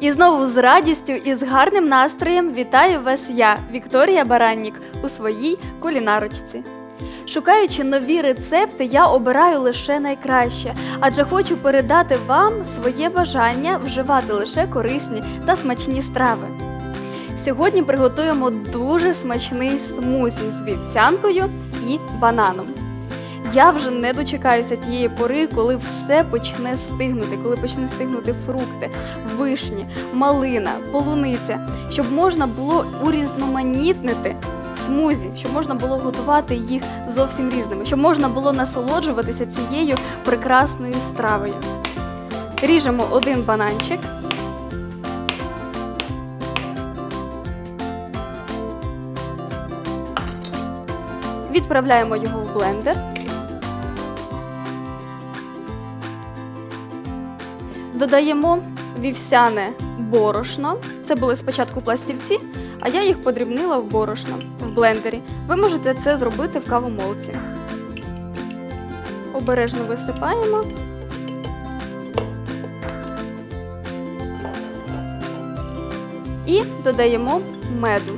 І знову з радістю і з гарним настроєм вітаю вас я, Вікторія Бараннік, у своїй кулінарочці. Шукаючи нові рецепти, я обираю лише найкраще, адже хочу передати вам своє бажання вживати лише корисні та смачні страви. Сьогодні приготуємо дуже смачний смузі з вівсянкою і бананом. Я вже не дочекаюся тієї пори, коли все почне стигнути, коли почне стигнути фрукти, вишні, малина, полуниця, щоб можна було урізноманітнити смузі, щоб можна було готувати їх зовсім різними, щоб можна було насолоджуватися цією прекрасною стравою. Ріжемо один бананчик. Відправляємо його в блендер. Додаємо вівсяне борошно. Це були спочатку пластівці, а я їх подрібнила в борошно в блендері. Ви можете це зробити в кавомолці. Обережно висипаємо. І додаємо меду.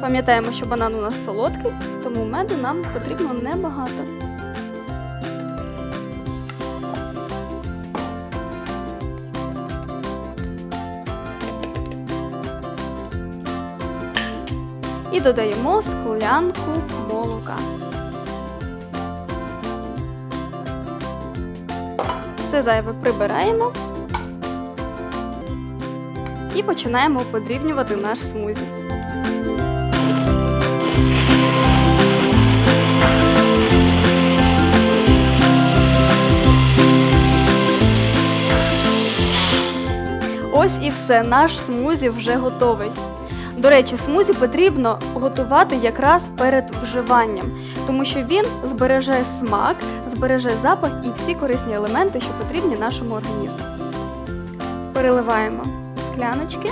Пам'ятаємо, що банан у нас солодкий, тому меду нам потрібно небагато. І додаємо склянку молока. Все зайве прибираємо і починаємо подрібнювати наш смузі. Ось і все, наш смузі вже готовий. До речі, смузі потрібно готувати якраз перед вживанням, тому що він збереже смак, збереже запах і всі корисні елементи, що потрібні нашому організму. Переливаємо скляночки.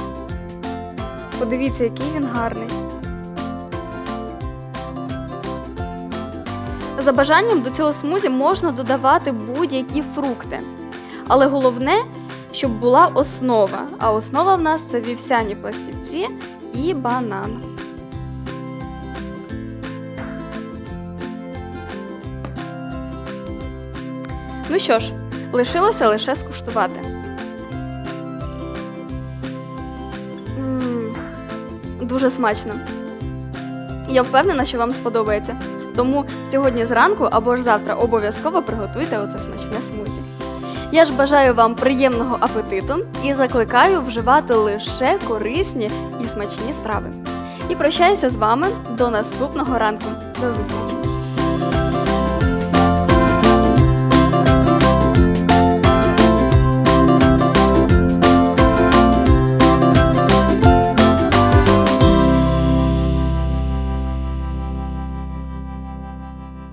Подивіться, який він гарний. За бажанням до цього смузі можна додавати будь-які фрукти. Але головне, щоб була основа. А основа в нас це вівсяні пластівці і банан. Ну що ж, лишилося лише скуштувати. М, Дуже смачно. Я впевнена, що вам сподобається. Тому сьогодні зранку або ж завтра обов'язково приготуйте оце смачне смузі. Я ж бажаю вам приємного апетиту і закликаю вживати лише корисні і смачні страви. І прощаюся з вами до наступного ранку. До зустрічі!